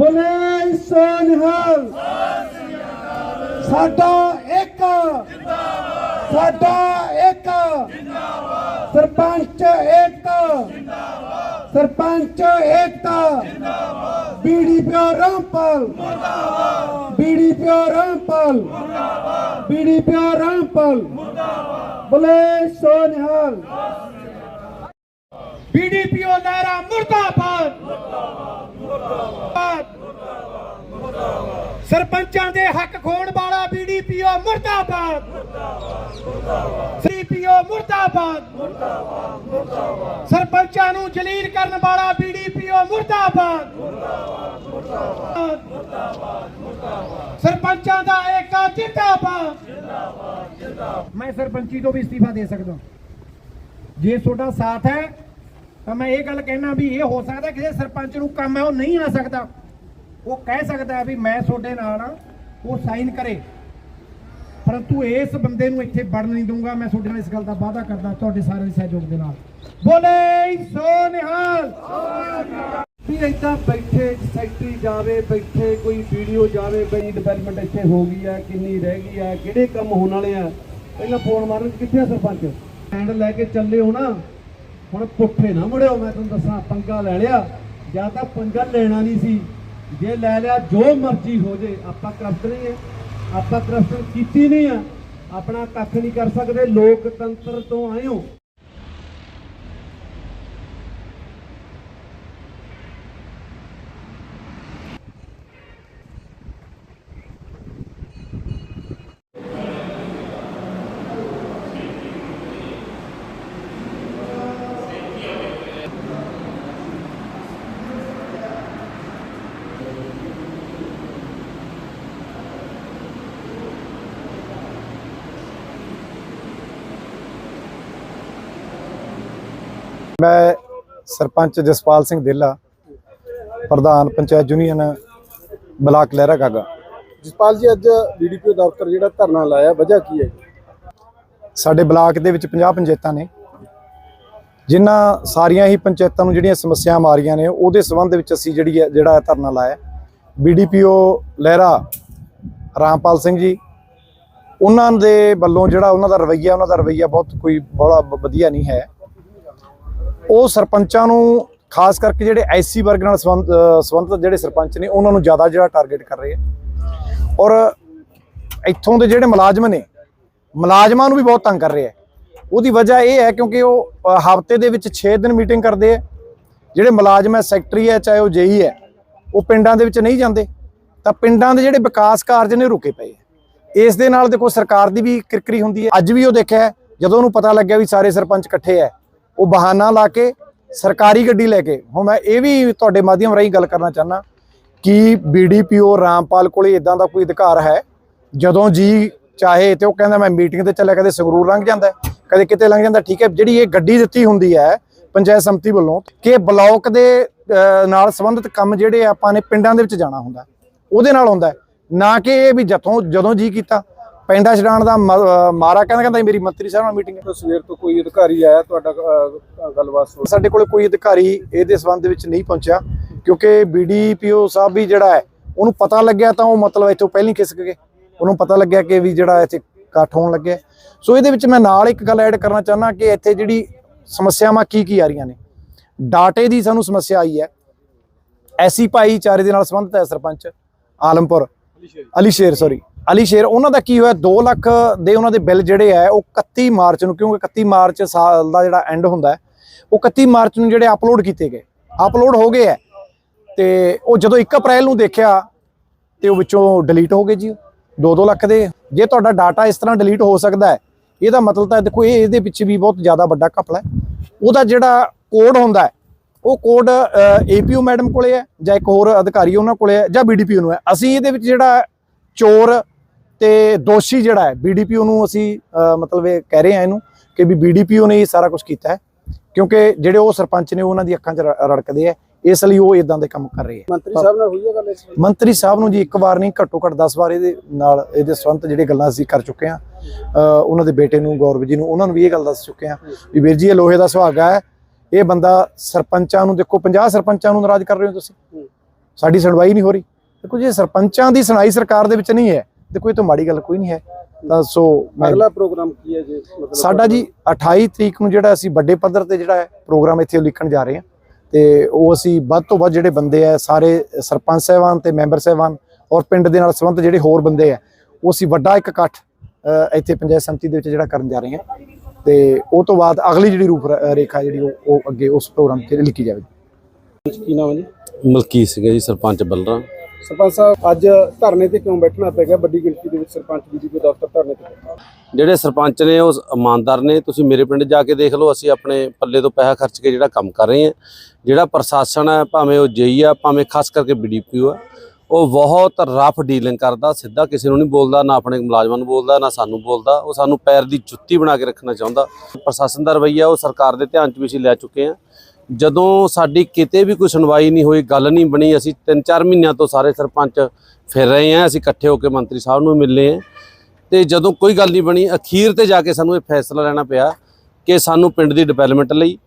ਬੋਲੇ ਸੋਨਹਾਲ ਸਾਡਾ ਇੱਕ। ਜਿੰਦਾਬਾਦ ਸਾਡਾ ਇੱਕ। ਜਿੰਦਾਬਾਦ ਸਰਪੰਚ ਏਕਤਾ ਜਿੰਦਾਬਾਦ ਸਰਪੰਚ ਏਕਤਾ ਜਿੰਦਾਬਾਦ ਬੀਡੀਪੀਓ ਰਾਮਪਾਲ ਮੁਰਦਾਬਾਦ ਬੀਡੀਪੀਓ ਰਾਮਪਾਲ ਮੁਰਦਾਬਾਦ ਬੀਡੀਪੀਓ ਰਾਮਪਾਲ ਮੁਰਦਾਬਾਦ ਬੋਲੇ ਸੋਨਹਾਲ ਬੀਡੀਪੀਓ ਲਹਿਰਾ ਮੁਰਦਾਬਾਦ ਮੁਰਦਾਬਾਦ। ਸਰਪੰਚਾਂ ਦੇ ਹੱਕ ਖੋਣ ਵਾਲਾ ਬੀਡੀਪੀਓ ਮੁਰਦਾਬਾਦ। ਮੁਰਦਾਬਾਦ ਮੁਰਦਾਬਾਦ। ਸਰਪੰਚਾਂ ਨੂੰ ਜਲੀਲ ਕਰਨ ਵਾਲਾ ਬੀਡੀਪੀਓ ਮੁਰਦਾਬਾਦ। ਸਰਪੰਚਾਂ ਦਾ ਏਕਾ ਜਿੰਦਾਬਾਦ। ਮੈਂ ਸਰਪੰਚੀ ਤੋਂ ਵੀ ਅਸਤੀਫਾ ਦੇ ਸਕਦਾ। ਜੇ ਤੁਹਾਡਾ ਸਾਥ ਹੈ ਤਾਂ ਮੈਂ ਇਹ ਗੱਲ ਕਹਿਣਾ ਵੀ ਇਹ ਹੋ ਸਕਦਾ ਕਿਸੇ ਸਰਪੰਚ ਨੂੰ ਕੰਮ ਹੈ, ਉਹ ਨਹੀਂ ਆ ਸਕਦਾ। ਉਹ ਕਹਿ ਸਕਦਾ ਵੀ ਮੈਂ ਤੁਹਾਡੇ ਨਾਲ ਆ ਉਹ ਸਾਈਨ ਕਰੇ। ਪਰੰਤੂ ਇਸ ਬੰਦੇ ਨੂੰ ਇੱਥੇ ਵੜਨ ਨਹੀਂ ਦੂੰਗਾ ਮੈਂ ਤੁਹਾਡੇ ਨਾਲ ਇਸ ਗੱਲ ਦਾ ਵਾਅਦਾ ਕਰਦਾ, ਤੁਹਾਡੇ ਸਾਰਿਆਂ ਦੇ ਸਹਿਯੋਗ ਦੇ ਨਾਲ। ਬੋਲੇ ਸੋ ਨਿਹਾਲ। ਵੀ ਏਦਾਂ ਬੈਠੇ, ਸੈਕਟਰੀ ਜਾਵੇ, ਬੈਠੇ, ਕੋਈ ਵੀਡੀਓ ਜਾਵੇ, ਬਈ ਡਿਵੈਲਪਮੈਂਟ ਇੱਥੇ ਹੋ ਗਈ ਆ ਕਿੰਨੀ ਰਹਿ ਗਈ ਆ ਕਿਹੜੇ ਕੰਮ ਹੋਣ ਵਾਲੇ ਆ? ਪਹਿਲਾਂ ਫੋਨ ਮਾਰਨ, ਕਿੱਥੇ ਆ ਸਰਪੰਚ? ਹੈਂਡ ਲੈ ਕੇ ਚੱਲੇ ਹੋ ਨਾ। ਹੁਣ ਪੁੱਠੇ ਨਾ ਮੁੜਿਓ, ਮੈਂ ਤੁਹਾਨੂੰ ਦੱਸਾਂ, ਪੰਗਾ ਲੈ ਲਿਆ। ਜਾਂ ਤਾਂ ਪੰਗਾ ਲੈਣਾ ਨਹੀਂ ਸੀ। ਜੇ ਲੈ ਲਿਆ, ਜੋ ਮਰਜ਼ੀ ਹੋ ਜੇ, ਆਪਾਂ ਕਰਪਟ ਨਹੀਂ ਹੈ ਆਪਾਂ ਕਰਪਸ਼ਨ ਕੀਤੀ ਨਹੀਂ ਆ। ਆਪਣਾ ਕੱਖ ਨਹੀਂ ਕਰ ਸਕਦੇ। ਲੋਕਤੰਤਰ ਤੋਂ ਆਇਓ। ਮੈਂ ਸਰਪੰਚ ਜਸਪਾਲ ਸਿੰਘ ਦੇਲਾ ਪ੍ਰਧਾਨ panchayat union block Lehragaga Jaspal ji ਅੱਜ ਬੀਡੀਪੀਓ ਦਫ਼ਤਰ ਜਿਹੜਾ ਧਰਨਾ ਲਾਇਆ ਵਜ੍ਹਾ ਕੀ ਹੈ ਸਾਡੇ ਬਲਾਕ ਦੇ ਵਿੱਚ 50 ਪੰਚਾਇਤਾਂ ਨੇ ਜਿਨ੍ਹਾਂ ਸਾਰੀਆਂ ਹੀ ਪੰਚਾਇਤਾਂ ਨੂੰ ਜਿਹੜੀਆਂ ਸਮੱਸਿਆਵਾਂ ਆ ਰਹੀਆਂ ਨੇ ਉਹਦੇ ਸੰਬੰਧ ਵਿੱਚ ਅਸੀਂ ਜਿਹੜੀ ਹੈ ਜਿਹੜਾ ਧਰਨਾ ਲਾਇਆ। ਬੀਡੀਪੀਓ ਲਹਿਰਾ ਰਾਮਪਾਲ ਸਿੰਘ ਜੀ ਉਹਨਾਂ ਦੇ ਵੱਲੋਂ ਜਿਹੜਾ ਉਹਨਾਂ ਦਾ ਰਵੱਈਆ ਉਹਨਾਂ ਦਾ ਰਵੱਈਆ ਬਹੁਤ ਕੋਈ ਬੜਾ ਵਧੀਆ ਨਹੀਂ ਹੈ। ਉਹ ਸਰਪੰਚਾਂ ਨੂੰ, ਖਾਸ ਕਰਕੇ ਜਿਹੜੇ ਐਸਸੀ ਵਰਗ ਨਾਲ ਸੰਬੰਧ ਸੰਬੰਧਿਤ ਜਿਹੜੇ ਸਰਪੰਚ ਨੇ, ਉਹਨਾਂ ਨੂੰ ਜ਼ਿਆਦਾ ਜਿਹੜਾ ਟਾਰਗੇਟ ਕਰ ਰਹੇ ਆ। ਔਰ ਇੱਥੋਂ ਦੇ ਜਿਹੜੇ ਮੁਲਾਜ਼ਮ ਨੇ, ਮੁਲਾਜ਼ਮਾਂ ਨੂੰ ਵੀ ਬਹੁਤ ਤੰਗ ਕਰ ਰਹੇ ਆ। ਉਹਦੀ ਵਜ੍ਹਾ ਇਹ ਹੈ ਕਿਉਂਕਿ ਉਹ ਹਫ਼ਤੇ ਦੇ ਵਿੱਚ 6 ਦਿਨ ਮੀਟਿੰਗ ਕਰਦੇ ਆ। ਜਿਹੜੇ ਮੁਲਾਜ਼ਮ ਹੈ, ਸੈਕਟਰੀ ਹੈ, ਚਾਹੇ ਉਹ ਜੇਈ ਹੈ, ਉਹ ਪਿੰਡਾਂ ਦੇ ਵਿੱਚ ਨਹੀਂ ਜਾਂਦੇ। ਤਾਂ ਪਿੰਡਾਂ ਦੇ ਜਿਹੜੇ ਵਿਕਾਸ ਕਾਰਜ ਨੇ ਰੁਕੇ ਪਏ ਆ। ਇਸ ਦੇ ਨਾਲ ਦੇਖੋ, ਸਰਕਾਰ ਦੀ ਵੀ ਕਿਰਕਰੀ ਹੁੰਦੀ ਹੈ। ਅੱਜ ਵੀ ਉਹ ਦੇਖਿਆ ਜਦੋਂ ਉਹਨੂੰ ਪਤਾ ਲੱਗਿਆ ਵੀ ਸਾਰੇ ਸਰਪੰਚ ਇਕੱਠੇ ਹੈ ਉਹ ਬਹਾਨਾ ਲਾ ਕੇ ਸਰਕਾਰੀ ਗੱਡੀ ਲੈ ਕੇ। ਹੁਣ ਮੈਂ ਇਹ ਵੀ ਤੁਹਾਡੇ ਮਾਧਿਅਮ ਰਾਹੀਂ ਗੱਲ ਕਰਨਾ ਚਾਹਨਾ ਕਿ ਬੀਡੀਪੀਓ ਰਾਮਪਾਲ ਕੋਲੇ ਇਦਾਂ ਦਾ ਕੋਈ ਅਧਿਕਾਰ ਹੈ? ਜਦੋਂ ਜੀ ਚਾਹੇ ਤੇ ਉਹ ਕਹਿੰਦਾ ਮੈਂ ਮੀਟਿੰਗ ਤੇ ਚੱਲਿਆ, ਕਦੇ ਸੰਗਰੂਰ ਲੰਘ ਜਾਂਦਾ, ਕਦੇ ਕਿਤੇ ਲੰਘ ਜਾਂਦਾ, ਠੀਕ ਹੈ, ਜਿਹੜੀ ਇਹ ਗੱਡੀ ਦਿੱਤੀ ਹੁੰਦੀ ਹੈ ਪੰਚਾਇਤ ਸੰਮਤੀ ਵੱਲੋਂ ਕਿ ਬਲਾਕ ਦੇ ਨਾਲ ਸੰਬੰਧਿਤ ਕੰਮ ਜਿਹੜੇ ਆਪਾਂ ਨੇ ਪਿੰਡਾਂ ਦੇ ਵਿੱਚ ਜਾਣਾ ਹੁੰਦਾ, ਉਹਦੇ ਨਾਲ ਹੁੰਦਾ ਨਾ ਕਿ ਇਹ ਵੀ ਜਥੋਂ ਜਦੋਂ ਜੀ ਕੀਤਾ ਪੈਂਡਾ ਛਡਾਣ ਦਾ ਮਾਰਾ ਕਹਿੰਦਾ ਕਹਿੰਦਾ ਮੇਰੀ ਮੰਤਰੀ ਸਾਹਿਬ ਨਾਲ ਮੀਟਿੰਗ ਹੈ। ਸਵੇਰ ਤੋਂ ਕੋਈ ਅਧਿਕਾਰੀ ਆਇਆ ਤੁਹਾਡਾ ਗੱਲਬਾਤ ਸਾਡੇ ਕੋਲ ਕੋਈ ਅਧਿਕਾਰੀ ਇਹਦੇ ਸੰਬੰਧ ਵਿੱਚ ਨਹੀਂ ਪਹੁੰਚਿਆ ਕਿਉਂਕਿ ਬੀਡੀਪੀਓ ਸਾਹਿਬ ਵੀ ਜਿਹੜਾ ਹੈ ਉਹਨੂੰ ਪਤਾ ਲੱਗਿਆ ਤਾਂ ਉਹ ਮਤਲਬ ਇੱਥੋਂ ਪਹਿਲਾਂ ਹੀ ਖਿਸਕ ਗਏ। ਉਹਨੂੰ ਪਤਾ ਲੱਗਿਆ ਕਿ ਵੀ ਜਿਹੜਾ ਇੱਥੇ ਇਕੱਠ ਹੋਣ ਲੱਗਿਆ ਸੋ ਇਹਦੇ ਵਿੱਚ ਮੈਂ ਨਾਲ ਇੱਕ ਗੱਲ ਐਡ ਕਰਨਾ ਚਾਹੁੰਦਾ ਕਿ ਇੱਥੇ ਜਿਹੜੀ ਸਮੱਸਿਆਵਾਂ ਕੀ ਕੀ ਆ ਰਹੀਆਂ ਨੇ। ਡਾਟੇ ਦੀ ਸਾਨੂੰ ਸਮੱਸਿਆ ਆਈ ਹੈ। ਐਸੀ ਭਾਈਚਾਰੇ ਦੇ ਨਾਲ ਸੰਬੰਧਿਤ ਹੈ ਸਰਪੰਚ ਆਲਮਪੁਰ। ਅਲੀ ਸ਼ੇਰ ਸੌਰੀ ਅਲੀ ਸ਼ੇਰ ਉਹਨਾਂ ਦਾ ਕੀ ਹੋਇਆ? 2 ਲੱਖ ਦੇ ਉਹਨਾਂ ਦੇ ਬਿੱਲ ਜਿਹੜੇ ਆ, ਉਹ 31 ਮਾਰਚ ਨੂੰ, ਕਿਉਂਕਿ 31 ਮਾਰਚ ਸਾਲ ਦਾ ਜਿਹੜਾ ਐਂਡ ਹੁੰਦਾ ਉਹ 31 ਮਾਰਚ ਨੂੰ ਜਿਹੜੇ ਅਪਲੋਡ ਕੀਤੇ ਗਏ। ਅਪਲੋਡ ਹੋ ਗਏ ਹੈ ਤੇ ਉਹ ਜਦੋਂ 1 ਅਪ੍ਰੈਲ ਨੂੰ ਦੇਖਿਆ, ਤੇ ਉਹ ਵਿੱਚੋਂ ਡਿਲੀਟ ਹੋ ਗਏ ਜੀ 2-2 ਲੱਖ ਦੇ। ਜੇ ਤੁਹਾਡਾ ਡਾਟਾ ਇਸ ਤਰ੍ਹਾਂ ਡਿਲੀਟ ਹੋ ਸਕਦਾ ਹੈ, ਇਹਦਾ ਮਤਲਬ ਤਾਂ ਦੇਖੋ, ਇਹ ਇਹਦੇ ਪਿੱਛੇ ਵੀ ਬਹੁਤ ਜ਼ਿਆਦਾ ਵੱਡਾ ਘਪਲਾ ਹੈ। ਉਹਦਾ ਜਿਹੜਾ ਕੋਡ ਹੁੰਦਾ ਹੈ ਉਹ ਕੋਡ ਏਪੀਓ ਮੈਡਮ ਕੋਲੇ ਹੈ ਜਾਂ ਇੱਕ ਹੋਰ ਅਧਿਕਾਰੀ ਉਹਨਾਂ ਕੋਲੇ ਹੈ ਜਾਂ ਬੀਡੀਪੀਓ ਨੂੰ ਹੈ। ਅਸੀਂ ਇਹਦੇ ਵਿੱਚ ਜਿਹੜਾ ਚੋਰ ਤੇ ਦੋਸ਼ੀ ਜਿਹੜਾ ਹੈ ਬੀਡੀਪੀਓ ਨੂੰ ਅਸੀਂ ਮਤਲਬ ਇਹ ਕਹਿ ਰਹੇ ਹਾਂ ਇਹਨੂੰ ਕਿ ਵੀ ਬੀਡੀਪੀਓ ਨੇ ਇਹ ਸਾਰਾ ਕੁਝ ਕੀਤਾ ਹੈ। ਕਿਉਂਕਿ ਜਿਹੜੇ ਉਹ ਸਰਪੰਚ ਨੇ ਉਹਨਾਂ ਦੀ ਅੱਖਾਂ 'ਚ ਰੜਕਦੇ ਆ ਇਸ ਲਈ ਉਹ ਇਦਾਂ ਦੇ ਕੰਮ ਕਰ ਰਹੇ ਆ ਮੰਤਰੀ ਸਾਹਿਬ ਨਾਲ ਹੋਈ ਹੈ ਗੱਲ ਇਸ? ਮੰਤਰੀ ਸਾਹਿਬ ਨੂੰ ਜੀ ਇੱਕ ਵਾਰ ਨਹੀਂ ਘੱਟੋ ਘੱਟ 10 ਵਾਰ ਇਹਦੇ ਨਾਲ ਇਹਦੇ ਸੰਬੰਧ ਜਿਹੜੇ ਗੱਲਾਂ ਅਸੀਂ ਕਰ ਚੁੱਕੇ ਅਹ ਉਹਨਾਂ ਦੇ ਬੇਟੇ ਨੂੰ ਗੌਰਵ ਜੀ ਨੂੰ ਉਹਨਾਂ ਨੂੰ ਵੀ ਇਹ ਗੱਲ ਦੱਸ ਚੁੱਕੇ ਹਾਂ। ਵੀ ਵੀਰ ਜੀ ਇਹ ਲੋਹੇ ਦਾ ਸੁਹਾਗਾ ਹੈ। ਇਹ ਬੰਦਾ ਸਰਪੰਚਾਂ ਨੂੰ ਦੇਖੋ 50 ਸਰਪੰਚਾਂ ਨੂੰ ਨਾਰਾਜ਼ ਕਰ ਰਹੇ ਹੋ ਤੁਸੀਂ। ਸਾਡੀ ਸੁਣਵਾਈ ਨਹੀਂ ਹੋ ਰਹੀ। ਦੇਖੋ ਜੇ ਸਰਪੰਚਾਂ ਦੀ ਸੁਣਾਈ ਸਰਕਾਰ ਦੇ ਵਿੱਚ ਨਹੀਂ ਹੈ। ਤੇ ਕੋਈ ਤਾਂ ਮਾੜੀ ਗੱਲ ਕੋਈ ਨਹੀਂ ਹੈ। ਤਾਂ ਸੋ ਅਗਲਾ ਪ੍ਰੋਗਰਾਮ ਕੀ ਹੈ ਜੀ? ਮਤਲਬ ਸਾਡਾ ਜੀ 28 ਤਰੀਕ ਨੂੰ ਜਿਹੜਾ ਅਸੀਂ ਵੱਡੇ ਪੱਧਰ ਤੇ ਜਿਹੜਾ ਹੈ ਪ੍ਰੋਗਰਾਮ ਇੱਥੇ ਲਿਖਣ ਜਾ ਰਹੇ ਹਾਂ। ਤੇ ਉਹ ਅਸੀਂ ਵੱਧ ਤੋਂ ਵੱਧ ਜਿਹੜੇ ਬੰਦੇ ਆ ਸਾਰੇ ਸਰਪੰਚ ਸਾਹਿਬਾਨ ਤੇ ਮੈਂਬਰ ਸਾਹਿਬਾਨ ਔਰ ਪਿੰਡ ਦੇ ਨਾਲ ਸੰਬੰਧ ਜਿਹੜੇ ਹੋਰ ਬੰਦੇ ਆ ਉਹ ਅਸੀਂ ਵੱਡਾ ਇੱਕ ਇਕੱਠ ਇੱਥੇ ਪੰਚਾਇਤ ਸਮਿਤੀ ਦੇ ਵਿੱਚ ਜਿਹੜਾ ਕਰਨ ਜਾ ਰਹੇ ਹਾਂ। ਤੇ ਉਹ ਤੋਂ ਬਾਅਦ ਅਗਲੀ ਜਿਹੜੀ ਰੂਪ ਰੇਖਾ ਜਿਹੜੀ ਉਹ- ਅੱਗੇ ਉਸ ਪ੍ਰੋਗਰਾਮ ਤੇ ਲਿਖੀ ਜਾਵੇਗੀ ਕੀ ਨਾਮ ਹੈ ਜੀ? ਮਲਕੀਤ ਸਿੰਘ ਜੀ ਸਰਪੰਚ ਬਲਰਾ। ਸਰਪੰਚ ਸਾਹਿਬ ਅੱਜ ਧਰਨੇ ਤੇ ਕਿਉਂ ਬੈਠਣਾ ਪੈ ਗਿਆ? ਵੱਡੀ ਗਿਣਤੀ ਦੇ ਵਿੱਚ ਸਰਪੰਚ ਬੀਡੀਪੀਓ ਦਫ਼ਤਰ ਧਰਨੇ ਤੇ। ਜਿਹੜੇ ਸਰਪੰਚ ਨੇ ਉਹ ਇਮਾਨਦਾਰ ਨੇ। ਤੁਸੀਂ ਮੇਰੇ ਪਿੰਡ ਜਾ ਕੇ ਦੇਖ ਲਓ ਅਸੀਂ ਆਪਣੇ ਪੱਲੇ ਤੋਂ ਪੈਸਾ ਖਰਚ ਕੇ ਜਿਹੜਾ ਕੰਮ ਕਰ ਰਹੇ ਹਾਂ। ਜਿਹੜਾ ਪ੍ਰਸ਼ਾਸਨ ਹੈ ਭਾਵੇਂ ਉਹ ਜਈ ਆ ਭਾਵੇਂ ਖਾਸ ਕਰਕੇ ਬੀਡੀਪੀਓ ਆ ਉਹ ਬਹੁਤ ਰਫ ਡੀਲਿੰਗ ਕਰਦਾ, ਸਿੱਧਾ ਕਿਸੇ ਨੂੰ ਨਹੀਂ ਬੋਲਦਾ, ਨਾ ਆਪਣੇ ਮੁਲਾਜ਼ਮਾਂ ਨੂੰ ਬੋਲਦਾ, ਨਾ ਸਾਨੂੰ ਬੋਲਦਾ। ਉਹ ਸਾਨੂੰ ਪੈਰ ਦੀ ਜੁੱਤੀ ਬਣਾ ਕੇ ਰੱਖਣਾ ਚਾਹੁੰਦਾ। ਪ੍ਰਸ਼ਾਸਨ ਦਾ ਰਵੱਈਆ ਉਹ ਸਰਕਾਰ ਦੇ ਧਿਆਨ 'ਚ ਵੀ ਅਸੀਂ ਲੈ ਚੁੱਕੇ ਹਾਂ। ਜਦੋਂ ਸਾਡੀ ਕਿਤੇ ਵੀ ਕੋਈ ਸੁਣਵਾਈ ਨਹੀਂ ਹੋਈ, ਗੱਲ ਨਹੀਂ ਬਣੀ, ਅਸੀਂ 3-4 ਮਹੀਨਿਆਂ ਤੋਂ ਸਾਰੇ ਸਰਪੰਚ ਫਿਰ ਰਹੇ ਹਾਂ, ਅਸੀਂ ਇਕੱਠੇ ਹੋ ਕੇ ਮੰਤਰੀ ਸਾਹਿਬ ਨੂੰ ਮਿਲੇ ਹਾਂ। ਤੇ ਜਦੋਂ ਕੋਈ ਗੱਲ ਨਹੀਂ ਬਣੀ, ਅਖੀਰ ਤੇ ਜਾ ਕੇ ਸਾਨੂੰ ਇਹ ਫੈਸਲਾ ਲੈਣਾ ਪਿਆ ਕਿ ਸਾਨੂੰ ਪਿੰਡ ਦੀ ਡਿਵੈਲਪਮੈਂਟ ਲਈ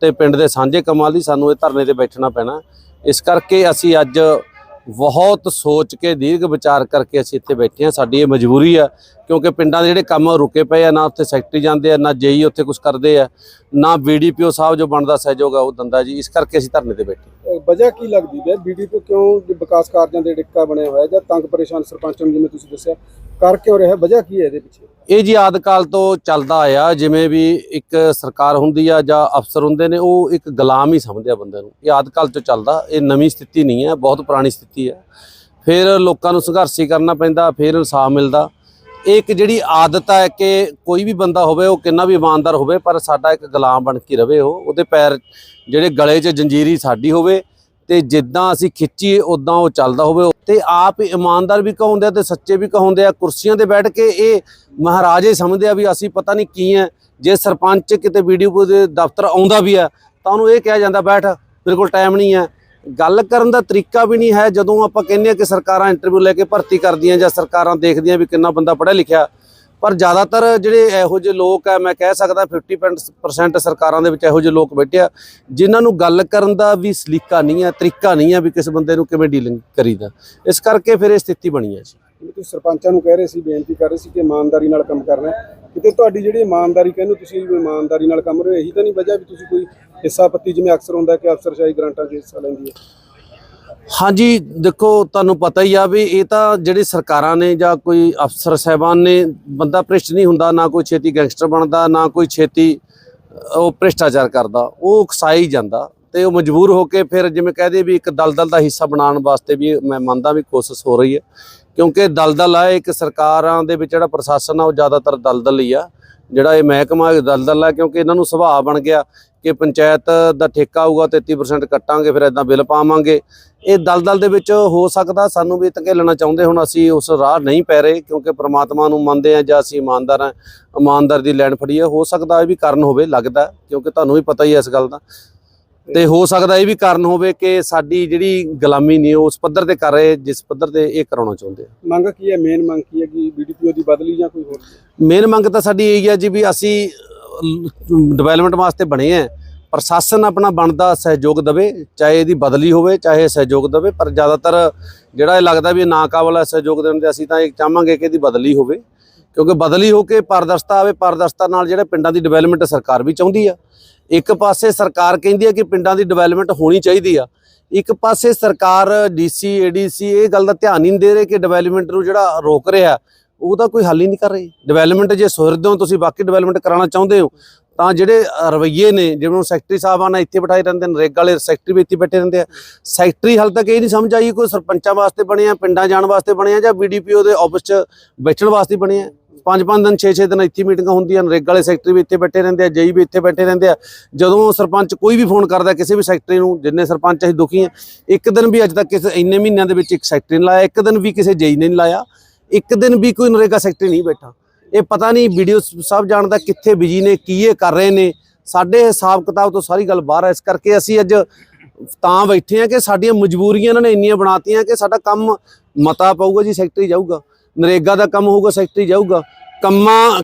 ਤੇ ਪਿੰਡ ਦੇ ਸਾਂਝੇ ਕੰਮਾਂ ਲਈ ਸਾਨੂੰ ਇਹ ਧਰਨੇ ਤੇ ਬੈਠਣਾ ਪੈਣਾ। ਇਸ ਕਰਕੇ ਅਸੀਂ ਅੱਜ ਬਹੁਤ ਸੋਚ ਕੇ ਦੀਰਘ ਵਿਚਾਰ ਕਰਕੇ ਅਸੀਂ ਇੱਥੇ ਬੈਠੇ ਹਾਂ। ਸਾਡੀ ਇਹ ਮਜਬੂਰੀ ਆ ਕਿਉਂਕਿ ਪਿੰਡਾਂ ਦੇ ਜਿਹੜੇ ਕੰਮ ਰੁਕੇ ਪਏ ਆ ਨਾ ਉੱਥੇ ਸੈਕਟਰੀ ਜਾਂਦੇ ਆ ਨਾ ਜੇਈ ਉੱਥੇ ਕੁਝ ਕਰਦੇ ਆ ਨਾ ਬੀਡੀਪੀਓ ਸਾਹਿਬ ਜੋ ਬਣਦਾ ਸਹਿਯੋਗ ਆ ਉਹ ਦੰਦਾ ਜੀ। ਇਸ ਕਰਕੇ ਅਸੀਂ ਧਰਨੇ ਤੇ ਬੈਠੇ ਵਜ੍ਹਾ ਕੀ ਲੱਗਦੀ ਹੈ? ਬੀਡੀਪੀਓ ਕਿਉਂ ਵਿਕਾਸ ਕਾਰਜਾਂ ਦੇ ਡਿੱਕਾ ਬਣਿਆ ਹੋਇਆ ਜਾਂ ਤੰਗ ਪਰੇਸ਼ਾਨ ਸਰਪੰਚਾਂ ਨੂੰ ਜਿਵੇਂ ਤੁਸੀਂ ਦੱਸਿਆ ਕਰ ਕਿਉਂ ਰਿਹਾ? ਵਜ੍ਹਾ ਕੀ ਹੈ ਇਹਦੇ ਪਿੱਛੇ? ਇਹ ਜੀ ਆਦ ਕਾਲ ਤੋਂ ਚੱਲਦਾ ਆਇਆ ਜਿਵੇਂ ਵੀ ਇੱਕ ਸਰਕਾਰ ਹੁੰਦੀ ਆ ਜਾਂ ਅਫਸਰ ਹੁੰਦੇ ਨੇ ਉਹ ਇੱਕ ਗੁਲਾਮ ਹੀ ਸਮਝਦੇ ਆ ਬੰਦੇ ਨੂੰ। ਇਹ ਆਦ ਕਾਲ ਤੋਂ ਚੱਲਦਾ ਇਹ ਨਵੀਂ ਸਥਿਤੀ ਨਹੀਂ ਹੈ ਬਹੁਤ ਪੁਰਾਣੀ ਸਥਿਤੀ ਹੈ। ਫਿਰ ਲੋਕਾਂ ਨੂੰ ਸੰਘਰਸ਼ੀ ਕਰਨਾ ਪੈਂਦਾ, ਫਿਰ ਇਨਸਾਫ ਮਿਲਦਾ। ਇਹ ਇੱਕ ਜਿਹੜੀ ਆਦਤ ਹੈ ਕਿ ਕੋਈ ਵੀ ਬੰਦਾ ਹੋਵੇ, ਉਹ ਕਿੰਨਾ ਵੀ ਇਮਾਨਦਾਰ ਹੋਵੇ, ਪਰ ਸਾਡਾ ਇੱਕ ਗੁਲਾਮ ਬਣ ਕੇ ਰਵੇ ਉਹ। ਉਹਦੇ ਪੈਰ ਜਿਹੜੇ ਗਲੇ 'ਚ ਜੰਜੀਰੀ ਸਾਡੀ ਹੋਵੇ ਤੇ ਜਿੱਦਾਂ ਅਸੀਂ ਖਿੱਚੀਏ ਉਦਾਂ ਉਹ ਚੱਲਦਾ ਹੋਵੇ। ਤੇ ਆਪ ਇਮਾਨਦਾਰ ਵੀ ਕਹਾਉਂਦੇ ਆ ਤੇ ਸੱਚੇ ਵੀ ਕਹਾਉਂਦੇ ਆ। ਕੁਰਸੀਆਂ ਤੇ ਬੈਠ ਕੇ ਇਹ ਮਹਾਰਾਜੇ ਸਮਝਦੇ ਆ ਵੀ ਅਸੀਂ ਪਤਾ ਨਹੀਂ ਕੀ ਹੈ। ਜੇ ਸਰਪੰਚ ਕਿਤੇ ਵੀਡੀਓ ਦੇ ਦਫ਼ਤਰ ਆਉਂਦਾ ਵੀ ਆ ਤਾਂ ਉਹਨੂੰ ਇਹ ਕਿਹਾ ਜਾਂਦਾ, ਬੈਠ, ਬਿਲਕੁਲ ਟਾਈਮ ਨਹੀਂ ਹੈ। ਗੱਲ ਕਰਨ ਦਾ ਤਰੀਕਾ ਵੀ ਨਹੀਂ ਹੈ, ਜਦੋਂ ਆਪਾਂ ਕਹਿੰਦੇ ਆ ਕਿ ਸਰਕਾਰਾਂ ਇੰਟਰਵਿਊ ਲੈ ਕੇ ਭਰਤੀ ਕਰਦੀਆਂ ਜਾਂ ਸਰਕਾਰਾਂ ਦੇਖਦੀਆਂ ਵੀ ਕਿੰਨਾ ਬੰਦਾ ਪੜ੍ਹਿਆ ਲਿਖਿਆ, ਪਰ ਜ਼ਿਆਦਾਤਰ ਜਿਹੜੇ ਇਹੋ ਜਿਹੇ ਲੋਕ ਆ, ਮੈਂ ਕਹਿ ਸਕਦਾ 50% ਸਰਕਾਰਾਂ ਦੇ ਵਿੱਚ ਇਹੋ ਜਿਹੇ ਲੋਕ ਬੈਠੇ ਆ, ਜਿਨ੍ਹਾਂ ਨੂੰ ਗੱਲ ਕਰਨ ਦਾ ਵੀ ਸਲੀਕਾ ਨਹੀਂ ਹੈ, ਤਰੀਕਾ ਨਹੀਂ ਹੈ ਵੀ ਕਿਸ ਬੰਦੇ ਨੂੰ ਕਿਵੇਂ ਡੀਲਿੰਗ ਕਰੀਦਾ। ਇਸ ਕਰਕੇ ਫਿਰ ਇਹ ਸਥਿਤੀ ਬਣੀ ਹੈ ਜੀ। ਤੁਸੀਂ ਸਰਪੰਚਾਂ ਨੂੰ ਕਹਿ ਰਹੇ ਸੀ, ਬੇਨਤੀ ਕਰ ਰਹੇ ਸੀ ਕਿ ਇਮਾਨਦਾਰੀ ਨਾਲ ਕੰਮ ਕਰਨਾ ਹੈ, ਕਿਤੇ ਤੁਹਾਡੀ ਜਿਹੜੀ ਇਮਾਨਦਾਰੀ, ਕਹਿੰਦੇ ਤੁਸੀਂ ਇਮਾਨਦਾਰੀ ਨਾਲ ਕੰਮ ਰਹੇ ਇਹੀ ਤਾਂ ਨਹੀਂ ਵਜ੍ਹਾ ਵੀ ਤੁਸੀਂ ਕੋਈ ਹਿੱਸਾ ਜਿਵੇਂ ਅਕਸਰ ਹੁੰਦਾ ਕਿ ਅਫਸਰਸ਼ਾਹੀ ਗ੍ਰਾਂਟਾਂ 'ਚ ਹਿੱਸਾ ਲੈਂਦੀ ਹੈ। ਹਾਂਜੀ, ਦੇਖੋ, ਤੁਹਾਨੂੰ ਪਤਾ ਹੀ ਆ ਵੀ ਇਹ ਤਾਂ ਜਿਹੜੀ ਸਰਕਾਰਾਂ ਨੇ ਜਾਂ ਕੋਈ ਅਫਸਰ ਸਹਿਬਾਨ ਨੇ, ਬੰਦਾ ਭ੍ਰਿਸ਼ਟ ਨਹੀਂ ਹੁੰਦਾ, ਨਾ ਕੋਈ ਛੇਤੀ ਗੈਂਗਸਟਰ ਬਣਦਾ, ਨਾ ਕੋਈ ਛੇਤੀ ਉਹ ਭ੍ਰਿਸ਼ਟਾਚਾਰ ਕਰਦਾ। ਉਹ ਉਕਸਾਈ ਜਾਂਦਾ ਤੇ ਉਹ ਮਜਬੂਰ ਹੋ ਕੇ ਫਿਰ ਜਿਵੇਂ ਕਹਦੇ ਵੀ ਇੱਕ ਦਲਦਲ ਦਾ ਹਿੱਸਾ ਬਣਾਉਣ ਵਾਸਤੇ ਵੀ ਮੈਂ ਮੰਨਦਾ ਵੀ ਕੋਸ਼ਿਸ਼ ਹੋ ਰਹੀ ਹੈ। ਕਿਉਂਕਿ ਦਲਦਲ ਆ, ਇੱਕ ਸਰਕਾਰਾਂ ਦੇ ਵਿੱਚ ਜਿਹੜਾ ਪ੍ਰਸ਼ਾਸਨ ਆ, ਉਹ ਜ਼ਿਆਦਾਤਰ ਦਲਦਲ ਹੀ ਆ। ਜਿਹੜਾ ਇਹ ਮਹਿਕਮਾ ਇਹ ਦਲਦਲ ਆ, ਕਿਉਂਕਿ ਇਹਨਾਂ ਨੂੰ ਸੁਭਾਅ ਬਣ ਗਿਆ। ਕਿ ਪੰਚਾਇਤ ਦਾ ਠੇਕਾ ਆਊਗਾ 33% ਕੱਟਾਂਗੇ ਫਿਰ ਇਦਾਂ ਬਿੱਲ ਪਾਵਾਂਗੇ। ਇਹ ਦਲਦਲ ਦੇ ਵਿੱਚ ਹੋ ਸਕਦਾ ਸਾਨੂੰ ਵੀ ਧਕੇਲਣਾ ਚਾਹੁੰਦੇ ਹੁਣ ਅਸੀਂ ਉਸ ਰਾਹ ਨਹੀਂ ਪੈ ਰਹੇ ਕਿਉਂਕਿ ਪ੍ਰਮਾਤਮਾ ਨੂੰ ਮੰਨਦੇ ਆ ਜਾਂ ਅਸੀਂ ਇਮਾਨਦਾਰ ਆ ਇਮਾਨਦਾਰ ਦੀ ਲੈਣ ਫੜੀ ਹੈ। ਹੋ ਸਕਦਾ ਇਹ ਵੀ ਕਾਰਨ ਹੋਵੇ ਲੱਗਦਾ ਕਿਉਂਕਿ ਤੁਹਾਨੂੰ ਵੀ ਪਤਾ ਹੀ ਹੈ ਇਸ ਗੱਲ ਦਾ। ਤੇ ਹੋ ਸਕਦਾ ਇਹ ਵੀ ਕਾਰਨ ਹੋਵੇ ਕਿ ਸਾਡੀ ਜਿਹੜੀ ਗੁਲਾਮੀ ਨਹੀਂ ਉਸ ਪੱਧਰ ਤੇ ਕਰ ਰਹੇ ਜਿਸ ਪੱਧਰ ਤੇ ਇਹ ਕਰਾਉਣਾ ਚਾਹੁੰਦੇ ਆ। ਮੰਗ ਕੀ ਹੈ? ਮੇਨ ਮੰਗ ਕੀ ਹੈ ਕਿ ਬੀਡੀਪੀਓ ਦੀ ਬਦਲੀ ਜਾਂ ਕੋਈ ਹੋਰ? ਮੇਨ ਮੰਗ ਤਾਂ ਸਾਡੀ ਇਹੀ ਹੈ ਜੀ ਵੀ ਅਸੀਂ ਡਿਵੈਲਪਮੈਂਟ ਵਾਸਤੇ ਬਣੇ ਆ ਪ੍ਰਸ਼ਾਸਨ ਆਪਣਾ ਬਣਦਾ ਸਹਿਯੋਗ ਦੇਵੇ, ਚਾਹੇ ਇਹਦੀ ਬਦਲੀ ਹੋਵੇ, ਚਾਹੇ ਸਹਿਯੋਗ ਦੇਵੇ, ਪਰ ਜ਼ਿਆਦਾਤਰ ਜਿਹੜਾ ਇਹ ਲੱਗਦਾ ਵੀ ਇਹ ਨਾਕਾਬਲ ਹੈ ਸਹਿਯੋਗ ਦੇਣ ਦੇ ਅਸੀਂ ਤਾਂ ਇਹ ਚਾਹਾਂਗੇ ਕਿ ਇਹਦੀ ਬਦਲੀ ਹੋਵੇ। ਕਿਉਂਕਿ ਬਦਲੀ ਹੋ ਕੇ ਪਾਰਦਰਸ਼ਤਾ ਆਵੇ, ਪਾਰਦਰਸ਼ਤਾ ਨਾਲ ਜਿਹੜੇ ਪਿੰਡਾਂ ਦੀ ਡਿਵੈਲਪਮੈਂਟ ਸਰਕਾਰ ਵੀ ਚਾਹੁੰਦੀ ਆ। ਇੱਕ ਪਾਸੇ ਸਰਕਾਰ ਕਹਿੰਦੀ ਹੈ ਕਿ ਪਿੰਡਾਂ ਦੀ ਡਿਵੈਲਪਮੈਂਟ ਹੋਣੀ ਚਾਹੀਦੀ ਆ। ਇੱਕ ਪਾਸੇ ਸਰਕਾਰ ਡੀਸੀ ਏਡੀਸੀ ਇਹ ਗੱਲ ਦਾ ਧਿਆਨ ਨਹੀਂ ਦੇ ਰਹੇ ਕਿ ਡਿਵੈਲਪਮੈਂਟ ਨੂੰ ਜਿਹੜਾ ਰੋਕ ਰਿਹਾ। ਉਹਦਾ ਕੋਈ ਹੱਲ ਹੀ ਨਹੀਂ ਕਰ ਰਹੀ। ਡਿਵੈਲਪਮੈਂਟ ਜੇ ਸੁਹਿਰਦ ਹੋ ਤੁਸੀਂ ਬਾਕੀ ਡਿਵੈਲਪਮੈਂਟ ਕਰਾਉਣਾ ਚਾਹੁੰਦੇ ਹੋ ਤਾਂ ਜਿਹੜੇ ਅ, ਰਵੱਈਏ ਨੇ ਜਿਵੇਂ ਹੁਣ ਸੈਕਟਰੀ ਸਾਹਿਬਾਨ ਇੱਥੇ ਬਿਠਾਏ ਰਹਿੰਦੇ ਨੇ ਰੇਗ ਵਾਲੇ ਸੈਕਟਰੀ ਵੀ ਇੱਥੇ ਬੈਠੇ ਰਹਿੰਦੇ ਆ। ਸੈਕਟਰੀ ਹਾਲ ਤੱਕ ਇਹ ਨਹੀਂ ਸਮਝ ਆਈ ਕੋਈ ਸਰਪੰਚਾਂ ਵਾਸਤੇ ਬਣੇ ਆ ਪਿੰਡਾਂ ਜਾਣ ਵਾਸਤੇ ਬਣੇ ਆ ਜਾਂ ਬੀਡੀਪੀਓ ਦੇ ਆਫਿਸ 'ਚ ਬੈਠਣ ਵਾਸਤੇ ਬਣੇ ਆ। ਪੰਜ ਪੰਜ ਦਿਨ 6-6 ਦਿਨ ਇੱਥੇ ਮੀਟਿੰਗਾਂ ਹੁੰਦੀਆਂ ਨਰੇਗਾ ਵਾਲੇ ਸੈਕਟਰੀ ਵੀ ਇੱਥੇ ਬੈਠੇ ਰਹਿੰਦੇ ਆ ਜਈ ਵੀ ਇੱਥੇ ਬੈਠੇ ਰਹਿੰਦੇ ਆ। ਜਦੋਂ ਸਰਪੰਚ ਕੋਈ ਵੀ ਫੋਨ ਕਰਦਾ ਕਿਸੇ ਵੀ ਸੈਕਟਰੀ ਨੂੰ ਜਿੰਨੇ ਸਰਪੰਚ ਅਸੀਂ ਦੁਖੀ ਆ ਇੱਕ ਦਿਨ ਵੀ ਅੱਜ ਤੱਕ ਕਿਸੇ ਇੰਨੇ ਮਹੀਨਿਆਂ ਦੇ ਵਿੱਚ ਇੱਕ ਸੈਕਟਰੀ ਨੇ ਲਾਇਆ ਇੱਕ ਦਿਨ ਵੀ ਕਿਸੇ ਜਈ ਨੇ ਨਹੀਂ ਲਾਇਆ। ਇੱਕ ਦਿਨ ਵੀ ਕੋਈ ਨਰੇਗਾ ਸੈਕਟਰੀ ਨਹੀਂ ਬੈਠਾ। ਇਹ ਪਤਾ ਨਹੀਂ ਵੀਡੀਓ ਸਭ ਜਾਣਦਾ ਕਿੱਥੇ ਬਿਜ਼ੀ ਨੇ, ਕੀ ਇਹ ਕਰ ਰਹੇ ਨੇ। ਸਾਡੇ ਹਿਸਾਬ ਕਿਤਾਬ ਤੋਂ ਸਾਰੀ ਗੱਲ ਬਾਹਰ ਹੈ ਇਸ ਕਰਕੇ ਅਸੀਂ ਅੱਜ ਤਾਂ ਬੈਠੇ ਆ ਕਿ ਸਾਡੀਆਂ ਮਜਬੂਰੀਆਂ ਇਹਨਾਂ ਨੇ ਇੰਨੀਆਂ ਬਣਾਤੀਆਂ ਕਿ ਸਾਡਾ ਕੰਮ ਮਤਾ ਪਊਗਾ ਜੀ, ਸੈਕਟਰੀ ਜਾਊਗਾ। ਨਰੇਗਾ ਦਾ ਕੰਮ ਹੋਊਗਾ, ਸੈਕਟਰੀ ਜਾਊਗਾ। ਕੰਮਾਂ